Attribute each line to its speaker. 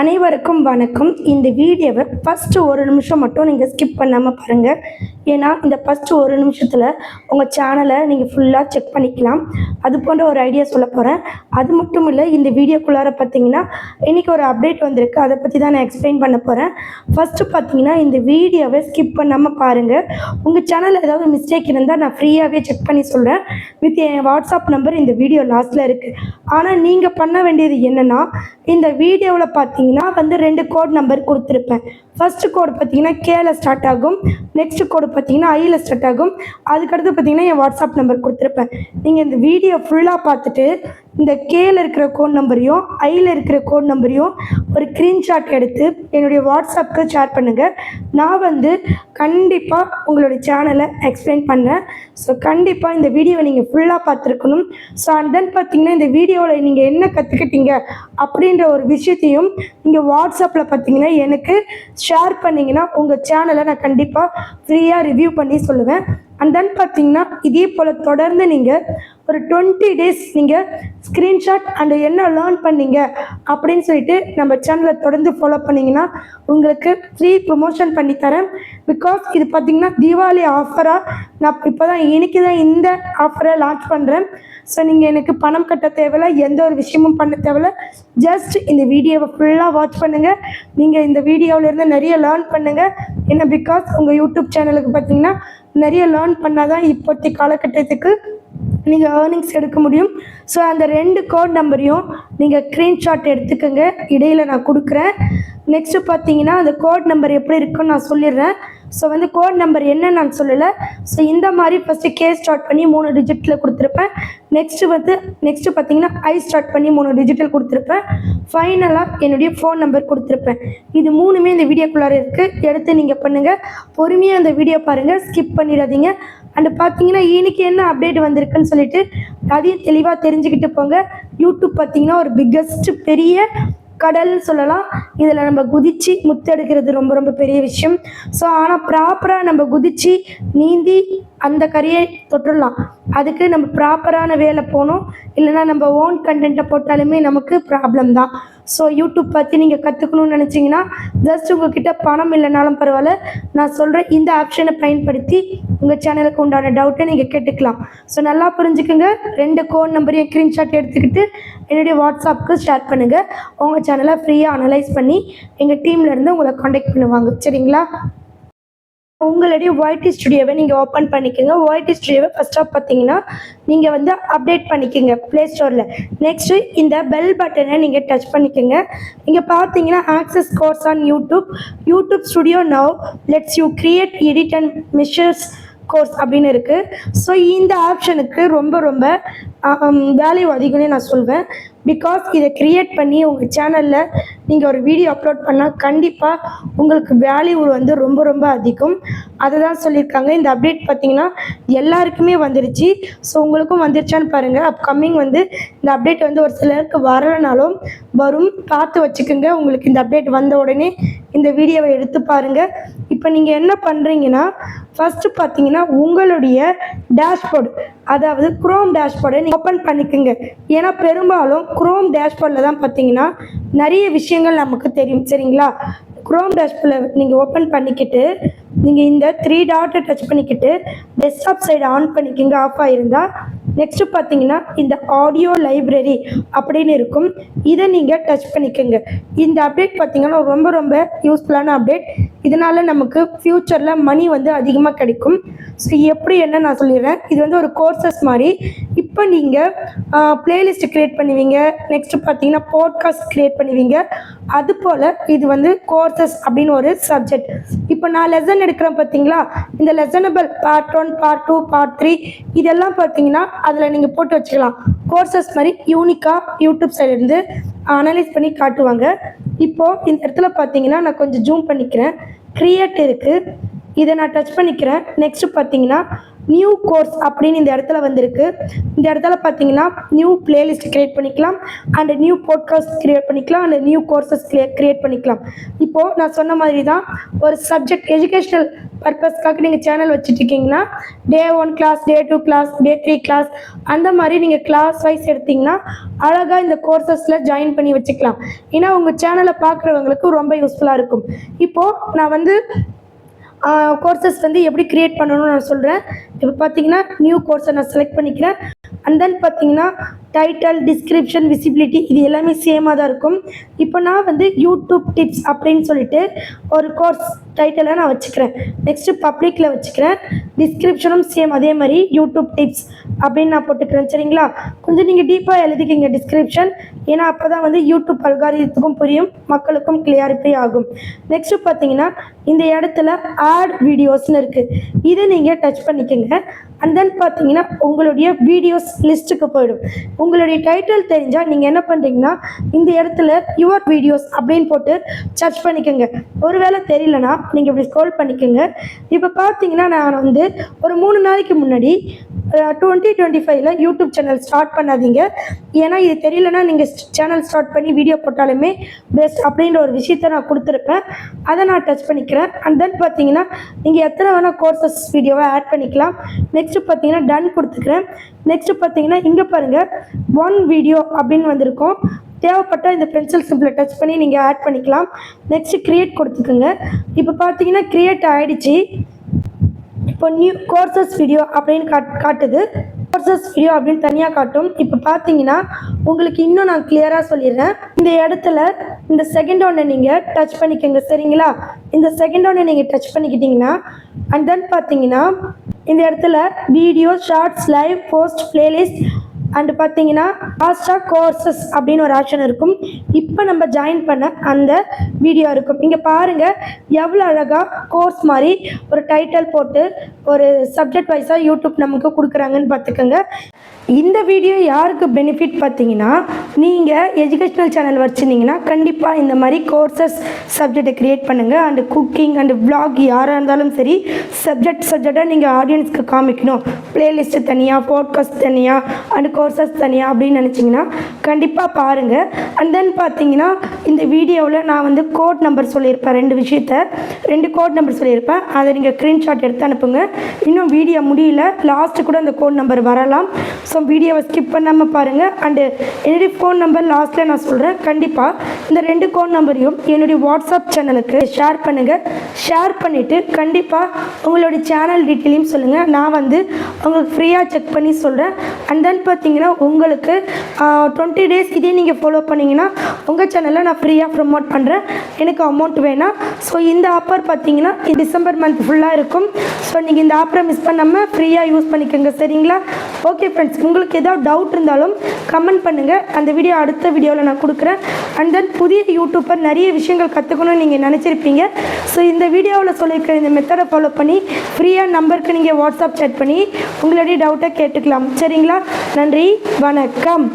Speaker 1: அனைவருக்கும் வணக்கம். இந்த வீடியோவை ஃபஸ்ட்டு ஒரு நிமிஷம் மட்டும் நீங்கள் ஸ்கிப் பண்ணாமல் பாருங்கள் ஏன்னா இந்த ஃபஸ்ட்டு ஒரு நிமிஷத்தில் உங்கள் சேனலை நீங்கள் ஃபுல்லாக செக் பண்ணிக்கலாம். அது போன்ற ஒரு ஐடியா சொல்ல போகிறேன் அது மட்டும் இல்லை இந்த வீடியோக்குள்ளார பார்த்தீங்கன்னா இன்றைக்கி ஒரு அப்டேட் வந்திருக்கு. அதை பற்றி தான் நான் எக்ஸ்பிளைன் பண்ண போகிறேன் ஃபஸ்ட்டு பார்த்தீங்கன்னா இந்த வீடியோவை ஸ்கிப் பண்ணாமல் பாருங்கள் உங்கள் சேனலில் ஏதாவது மிஸ்டேக் இருந்தால் நான் ஃப்ரீயாகவே செக் பண்ணி சொல்கிறேன் வித் என் வாட்ஸ்அப் நம்பர் இந்த வீடியோ லாஸ்ட்டில் இருக்குது ஆனால் நீங்கள் பண்ண வேண்டியது என்னென்னா இந்த வீடியோவில் பார்த்தீங்கன்னா வந்து ரெண்டு கோட் நம்பர் கொடுத்துருப்பேன். ஃபஸ்ட்டு கோடு பார்த்தீங்கன்னா கேல ஸ்டார்ட் ஆகும். நெக்ஸ்ட் கோடு பார்த்தீங்கன்னா ஐயில் ஸ்டார்ட் ஆகும். அதுக்கடுத்து பார்த்தீங்கன்னா என் வாட்ஸ்அப் நம்பர் கொடுத்துருப்பேன். நீங்கள் இந்த வீடியோ ஃபுல்லாக பார்த்துட்டு இந்த கேல இருக்கிற கோட் நம்பரையும் ஐயில் இருக்கிற கோட் நம்பரையும் ஒரு ஸ்க்ரீன்ஷாட் எடுத்து என்னுடைய வாட்ஸ்அப்புக்கு ஷேர் பண்ணுங்கள் நான் வந்து கண்டிப்பாக உங்களுடைய சேனலை எக்ஸ்பிளைன் பண்ணேன் ஸோ கண்டிப்பாக இந்த வீடியோவை நீங்கள் ஃபுல்லாக பார்த்துருக்கணும். ஸோ அண்ட் தென் பார்த்தீங்கன்னா இந்த வீடியோவில் நீங்கள் என்ன கற்றுக்கிட்டீங்க அப்படின்ற ஒரு விஷயத்தையும் நீங்கள் வாட்ஸ்அப்பில் பார்த்தீங்கன்னா எனக்கு ஷேர் பண்ணிங்கன்னா உங்கள் சேனலை நான் கண்டிப்பாக ஃப்ரீயாக ரிவ்யூ பண்ணி சொல்லுவேன். அண்ட் தென் பார்த்தீங்கன்னா இதே போல் தொடர்ந்து நீங்கள் ஒரு டுவெண்ட்டி டேஸ் நீங்கள் ஸ்க்ரீன்ஷாட் அண்ட் என்ன லேர்ன் பண்ணீங்க அப்படின்னு சொல்லிட்டு நம்ம சேனலை தொடர்ந்து ஃபாலோ பண்ணிங்கன்னா உங்களுக்கு ஃப்ரீ ப்ரொமோஷன் பண்ணி தரேன். பிகாஸ் இது பார்த்தீங்கன்னா தீபாவளி ஆஃபராக நான் இப்போ தான் இன்னைக்கு தான் இந்த ஆஃபரை லான்ச் பண்ணுறேன் ஸோ நீங்கள் எனக்கு பணம் கட்ட தேவையில்ல எந்த ஒரு விஷயமும் பண்ண தேவையில்ல. ஜஸ்ட் இந்த வீடியோவை ஃபுல்லாக வாட்ச் பண்ணுங்கள் நீங்கள் இந்த வீடியோவிலேருந்து நிறைய லேர்ன் பண்ணுங்கள் ஏன்னா பிகாஸ் உங்கள் யூடியூப் சேனலுக்கு பார்த்தீங்கன்னா நிறைய லேர்ன் பண்ணால் தான் இப்போதைய காலகட்டத்துக்கு நீங்கள் ஏர்னிங்ஸ் எடுக்க முடியும். ஸோ அந்த ரெண்டு கோட் நம்பரையும் நீங்கள் ஸ்க்ரீன்ஷாட் எடுத்துக்கோங்க. இடையில் நான் கொடுக்குறேன். நெக்ஸ்ட்டு பார்த்தீங்கன்னா அந்த கோட் நம்பர் எப்படி இருக்குன்னு நான் சொல்லிடுறேன். ஸோ வந்து கோட் நம்பர் என்ன நான் சொல்லலை. ஸோ இந்த மாதிரி ஃபஸ்ட்டு கே ஸ்டார்ட் பண்ணி மூணு டிஜிட்டில் கொடுத்துருப்பேன். நெக்ஸ்ட்டு வந்து நெக்ஸ்ட்டு பார்த்தீங்கன்னா ஐ ஸ்டார்ட் பண்ணி மூணு டிஜிட்டல் கொடுத்துருப்பேன். ஃபைனலாக என்னுடைய ஃபோன் நம்பர் கொடுத்துருப்பேன். இது மூணுமே இந்த வீடியோக்குள்ளார இருக்குது எடுத்து நீங்கள் பண்ணுங்கள் பொறுமையாக அந்த வீடியோ பாருங்கள் ஸ்கிப் பண்ணிடாதீங்க. அண்டு பார்த்தீங்கன்னா இன்னைக்கு என்ன அப்டேட் வந்திருக்குன்னு சொல்லிட்டு அதையும் தெளிவாக தெரிஞ்சுக்கிட்டு போங்க. யூடியூப் பார்த்தீங்கன்னா ஒரு பிக்கஸ்ட் பெரிய கடல்னு சொல்லலாம். இதில் நம்ம குதிச்சு முத்தெடுக்கிறது ரொம்ப ரொம்ப பெரிய விஷயம். ஸோ ஆனால் ப்ராப்பராக நம்ம குதிச்சு நீந்தி அந்த கரையை தொட்டுடலாம் அதுக்கு நம்ம ப்ராப்பரான வேலை போகணும். இல்லைன்னா நம்ம ஓன் கண்டென்ட்டை போட்டாலுமே நமக்கு ப்ராப்ளம் தான். ஸோ யூடியூப் பற்றி நீங்கள் கற்றுக்கணும்னு நினச்சிங்கன்னா ஜஸ்ட் உங்ககிட்ட பணம் இல்லைனாலும் பரவாயில்ல. நான் சொல்கிறேன் இந்த ஆப்ஷனை பயன்படுத்தி உங்கள் சேனலுக்கு உண்டான டவுட்டை நீங்கள் கேட்டுக்கலாம். ஸோ நல்லா புரிஞ்சுக்குங்க. ரெண்டு கோன் நம்பரையும் ஸ்க்ரீன்ஷாட் எடுத்துக்கிட்டு என்னுடைய வாட்ஸ்அப்புக்கு ஷேர் பண்ணுங்கள் உங்கள் சேனலை ஃப்ரீயாக அனலைஸ் பண்ணி எங்கள் டீம்லேருந்து உங்களை காண்டாக்ட் பண்ணுவாங்க. சரிங்களா? உங்களுடைய ஒய்டி ஸ்டுடியோவை நீங்கள் ஓப்பன் பண்ணிக்கோங்க. ஒய்டி ஸ்டுடியோவை ஃபர்ஸ்ட் ஆஃப் பார்த்தீங்கன்னா நீங்கள் வந்து அப்டேட் பண்ணிக்கோங்க ப்ளே ஸ்டோரில் நெக்ஸ்ட்டு இந்த பெல் பட்டனை நீங்கள் டச் பண்ணிக்கோங்க. நீங்கள் பார்த்தீங்கன்னா access course on YouTube YouTube studio now let's you create edit and measures course அப்படின்னு இருக்குது ஸோ இந்த ஆப்ஷனுக்கு ரொம்ப ரொம்ப வேல்யூ அதிகம்னே நான் சொல்வேன். பிகாஸ் இதை க்ரியேட் பண்ணி உங்கள் சேனலில் நீங்கள் ஒரு வீடியோ அப்லோட் பண்ணால் கண்டிப்பாக உங்களுக்கு வேல்யூ வந்து ரொம்ப ரொம்ப அதிகம். அதை தான் சொல்லியிருக்காங்க. இந்த அப்டேட் பார்த்தீங்கன்னா எல்லாருக்குமே வந்துருச்சு. ஸோ உங்களுக்கும் வந்துருச்சான்னு பாருங்கள் அப்கமிங் வந்து இந்த அப்டேட் வந்து ஒரு சிலருக்கு வரலைனாலும் வரும். பார்த்து வச்சுக்கோங்க. உங்களுக்கு இந்த அப்டேட் வந்த உடனே இந்த வீடியோவை எடுத்து பாருங்கள் இப்போ நீங்கள் என்ன பண்ணுறீங்கன்னா ஃபஸ்ட்டு பார்த்தீங்கன்னா உங்களுடைய டேஷ்போர்டு அதாவது குரோம் டேஷ்போர்டை நீங்கள் ஓப்பன் பண்ணிக்கோங்க. ஏன்னா பெரும்பாலும் குரோம் டேஷ்போர்டில் தான் பார்த்தீங்கன்னா நிறைய விஷயங்கள் நமக்கு தெரியும். சரிங்களா? குரோம் டேஷ்போர்டில் நீங்கள் ஓப்பன் பண்ணிக்கிட்டு நீங்கள் இந்த த்ரீ டாட்டை டச் பண்ணிக்கிட்டு டெஸ்க்டாப் சைடு ஆன் பண்ணிக்கோங்க. ஆஃப் ஆகிருந்தால் நெக்ஸ்ட்டு பார்த்தீங்கன்னா இந்த ஆடியோ லைப்ரரி அப்படின்னு இருக்கும். இதை நீங்கள் டச் பண்ணிக்கோங்க. இந்த அப்டேட் பார்த்தீங்கன்னா ரொம்ப ரொம்ப யூஸ்ஃபுல்லான அப்டேட் இதனால் நமக்கு ஃப்யூச்சரில் மணி வந்து அதிகமாக கிடைக்கும். ஸோ எப்படி என்ன நான் சொல்லிடுறேன்? இது வந்து ஒரு கோர்சஸ் மாதிரி. இப்போ நீங்கள் பிளேலிஸ்ட் க்ரியேட் பண்ணுவீங்க. நெக்ஸ்ட்டு பார்த்தீங்கன்னா பாட்காஸ்ட் க்ரியேட் பண்ணுவீங்க. அது போல் இது வந்து கோர்சஸ் அப்படின்னு ஒரு சப்ஜெக்ட் இப்போ நான் லெசன் எடுக்கிறேன் பார்த்தீங்களா? இந்த லெசனபிள் part one part two part three இதெல்லாம் பார்த்தீங்கன்னா அதில் நீங்கள் போட்டு வச்சுக்கலாம். கோர்சஸ் மாதிரி யூனிக்காக யூடியூப் சைட்லேருந்து அனலைஸ் பண்ணி காட்டுவாங்க. இப்போது இந்த இடத்துல பார்த்தீங்கன்னா நான் கொஞ்சம் ஜூம் பண்ணிக்கிறேன். க்ரியேட் இருக்குது இதை நான் டச் பண்ணிக்கிறேன். நெக்ஸ்ட்டு பார்த்தீங்கன்னா நியூ கோர்ஸ் அப்படின்னு இந்த இடத்துல வந்திருக்கு. இந்த இடத்துல பார்த்தீங்கன்னா நியூ பிளேலிஸ்ட் கிரியேட் பண்ணிக்கலாம். அண்ட் நியூ போட்காஸ்ட் கிரியேட் பண்ணிக்கலாம். அண்ட் நியூ கோர்சஸ் கிரியேட் பண்ணிக்கலாம். இப்போது நான் சொன்ன மாதிரி தான் ஒரு சப்ஜெக்ட் எஜுகேஷ்னல் பர்பஸ்க்காக நீங்கள் channel வச்சுட்ருக்கீங்கன்னா day one class day two class day three class அந்த மாதிரி நீங்கள் கிளாஸ் வைஸ் எடுத்தீங்கன்னா அழகாக இந்த கோர்சஸில் ஜாயின் பண்ணி வச்சுக்கலாம். ஏன்னா உங்கள் சேனலை பார்க்குறவங்களுக்கு ரொம்ப யூஸ்ஃபுல்லாக இருக்கும். இப்போது நான் வந்து கோர்சஸ் வந்து எப்படி க்ரியேட் பண்ணணும்னு நான் சொல்கிறேன் இப்போ பார்த்தீங்கன்னா நியூ கோர்ஸை நான் செலக்ட் பண்ணிக்கிறேன். அண்ட் தென் பார்த்தீங்கன்னா டைட்டில் டிஸ்கிரிப்ஷன் விசிபிலிட்டி இது எல்லாமே சேமாக தான் இருக்கும். இப்போ நான் வந்து யூடியூப் டிப்ஸ் அப்படின்னு சொல்லிட்டு ஒரு கோர்ஸ் டைட்டிலை நான் வச்சுக்கிறேன். நெக்ஸ்ட்டு பப்ளிக்கில் வச்சுக்கிறேன். டிஸ்கிரிப்ஷனும் சேம் அதே மாதிரி யூடியூப் டிப்ஸ் அப்படின்னு நான் போட்டுக்கிறேன். சரிங்களா? கொஞ்சம் நீங்கள் டீப்பாக எழுதிக்கிங்க டிஸ்கிரிப்ஷன் ஏன்னா அப்போ தான் வந்து யூடியூப் அல்காரியத்துக்கும் புரியும் மக்களுக்கும் கிளியாரிட்டி ஆகும் நெக்ஸ்ட்டு பார்த்தீங்கன்னா இந்த இடத்துல ஆட் வீடியோஸ்னு இருக்குது இதை நீங்கள் டச் பண்ணிக்கோங்க. அண்ட் தென் பார்த்தீங்கன்னா உங்களுடைய வீடியோஸ் லிஸ்ட்டுக்கு போயிடும். உங்களுடைய டைட்டில் தெரிஞ்சால் நீங்கள் என்ன பண்ணுறீங்கன்னா இந்த இடத்துல யுவர் வீடியோஸ் அப்படின்னு போட்டு சர்ச் பண்ணிக்கோங்க. ஒருவேளை தெரியலனா நீங்கள் இப்படி ஸ்க்ரோல் பண்ணிக்கோங்க. இப்போ பார்த்தீங்கன்னா நான் வந்து ஒரு மூணு நாளைக்கு முன்னாடி டுவெண்ட்டி டுவெண்ட்டி ஃபைவ்ல யூடியூப் சேனல் ஸ்டார்ட் பண்ணாதீங்க. ஏன்னா இது தெரியலனா நீங்கள் சேனல் ஸ்டார்ட் பண்ணி வீடியோ போட்டாலுமே பெஸ்ட் அப்படின்ற ஒரு விஷயத்த நான் கொடுத்துருப்பேன். அதை நான் டச் பண்ணிக்கிறேன். அண்ட் தென் பார்த்தீங்கன்னா நீங்கள் எத்தனை வேணால் கோர்சஸ் வீடியோவை ஆட் பண்ணிக்கலாம். நெக்ஸ்ட்டு பார்த்தீங்கன்னா டன் கொடுத்துக்கிறேன். நெக்ஸ்ட்டு பார்த்தீங்கன்னா இங்கே பாருங்கள் ஒன் வீடியோ அப்படின்னு வந்திருக்கும். தேவைப்பட்டால் இந்த பென்சில் சிம்பிளை டச் பண்ணி நீங்கள் ஆட் பண்ணிக்கலாம். நெக்ஸ்ட்டு க்ரியேட் கொடுத்துக்குங்க. இப்போ பார்த்தீங்கன்னா க்ரியேட் ஆகிடுச்சு இப்போ நியூ கோர்சஸ் வீடியோ அப்படின்னு காட் காட்டுது. கோர்சஸ் வீடியோ அப்படின்னு தனியாக காட்டும். இப்போ பார்த்தீங்கன்னா உங்களுக்கு இன்னும் நான் கிளியராக சொல்லிடுறேன். இந்த இடத்துல இந்த செகண்ட் ஒன்றை நீங்கள் டச் பண்ணிக்கோங்க சரிங்களா? இந்த செகண்ட் ஒன்றை நீங்கள் டச் பண்ணிக்கிட்டீங்கன்னா அண்ட் தென் பார்த்தீங்கன்னா இந்த இடத்துல video shorts live post playlist and பார்த்தீங்கன்னா லாஸ்ட்டாக கோர்சஸ் அப்படின்னு ஒரு ஆப்ஷன் இருக்கும். இப்போ நம்ம ஜாயின் பண்ண அந்த வீடியோ இருக்கும். இங்கே பாருங்கள் எவ்வளோ அழகாக கோர்ஸ் மாதிரி ஒரு டைட்டில் போட்டு ஒரு சப்ஜெக்ட் வைஸாக யூடியூப் நமக்கு கொடுக்குறாங்கன்னு பார்த்துக்கோங்க. இந்த வீடியோ யாருக்கு பெனிஃபிட் பார்த்தீங்கன்னா நீங்கள் எஜுகேஷ்னல் சேனல் வச்சுருந்தீங்கன்னா கண்டிப்பாக இந்த மாதிரி கோர்சஸ் சப்ஜெக்டை க்ரியேட் பண்ணுங்கள் அண்டு குக்கிங் அண்டு vlog யாராக இருந்தாலும் சரி சப்ஜெக்ட் சப்ஜெக்டாக நீங்கள் ஆடியன்ஸ்க்கு காமிக்கணும். பிளேலிஸ்ட்டு தனியாக போட்காஸ்ட் தனியாக அண்டு கோர்சஸ் தனியாக அப்படின்னு நினச்சிங்கன்னா கண்டிப்பாக பாருங்கள் அண்ட் தென் பார்த்தீங்கன்னா இந்த வீடியோவில் நான் வந்து கோட் நம்பர் சொல்லியிருப்பேன் ரெண்டு விஷயத்த. ரெண்டு கோட் நம்பர் சொல்லியிருப்பேன். அதை நீங்கள் ஸ்க்ரீன்ஷாட் எடுத்து அனுப்புங்க. இன்னும் வீடியோ முடியல. லாஸ்ட்டு கூட அந்த கோட் நம்பர் வரலாம். ஸோ வீடியோவை ஸ்கிப் பண்ணாமல் பாருங்கள் அண்டு என்னுடைய ஃபோன் நம்பர் லாஸ்ட்டில் நான் சொல்கிறேன் கண்டிப்பாக இந்த ரெண்டு கோட் நம்பரையும் என்னுடைய வாட்ஸ்அப் சேனலுக்கு ஷேர் பண்ணுங்கள் ஷேர் பண்ணிவிட்டு கண்டிப்பாக உங்களுடைய சேனல் டீட்டெயிலையும் சொல்லுங்கள் நான் வந்து உங்களுக்கு ஃப்ரீயாக செக் பண்ணி சொல்கிறேன் அண்ட் தென் பார்த்தீங்கன்னா உங்களுக்கு டுவெண்ட்டி டேஸ் இதே நீங்கள் ஃபாலோ பண்ணிங்கன்னா உங்கள் சேனலில் நான் ஃப்ரீயாக ப்ரொமோட் பண்ணுறேன் எனக்கு அமௌண்ட் வேணாம். ஸோ இந்த ஆஃபர் பார்த்தீங்கன்னா டிசம்பர் மந்த் ஃபுல்லாக இருக்கும். ஸோ நீங்கள் இந்த ஆஃபரை மிஸ் பண்ணாமல் ஃப்ரீயாக யூஸ் பண்ணிக்கோங்க. சரிங்களா? ஓகே ஃப்ரெண்ட்ஸ் உங்களுக்கு ஏதாவது டவுட் இருந்தாலும் கமெண்ட் பண்ணுங்கள் அந்த வீடியோ அடுத்த வீடியோவில் நான் கொடுக்குறேன். அண்ட் தென் புதிய யூடியூப்பர் நிறைய விஷயங்கள் கற்றுக்கணும்னு நீங்கள் நினச்சிருப்பீங்க. ஸோ இந்த வீடியோவில் சொல்லியிருக்கிற இந்த மெத்தடை ஃபாலோ பண்ணி ஃப்ரீயாக நம்பருக்கு நீங்கள் வாட்ஸ்அப் சேட் பண்ணி உங்களுடைய டவுட்டை கேட்டுக்கலாம். சரிங்களா? நன்றி. வணக்கம்.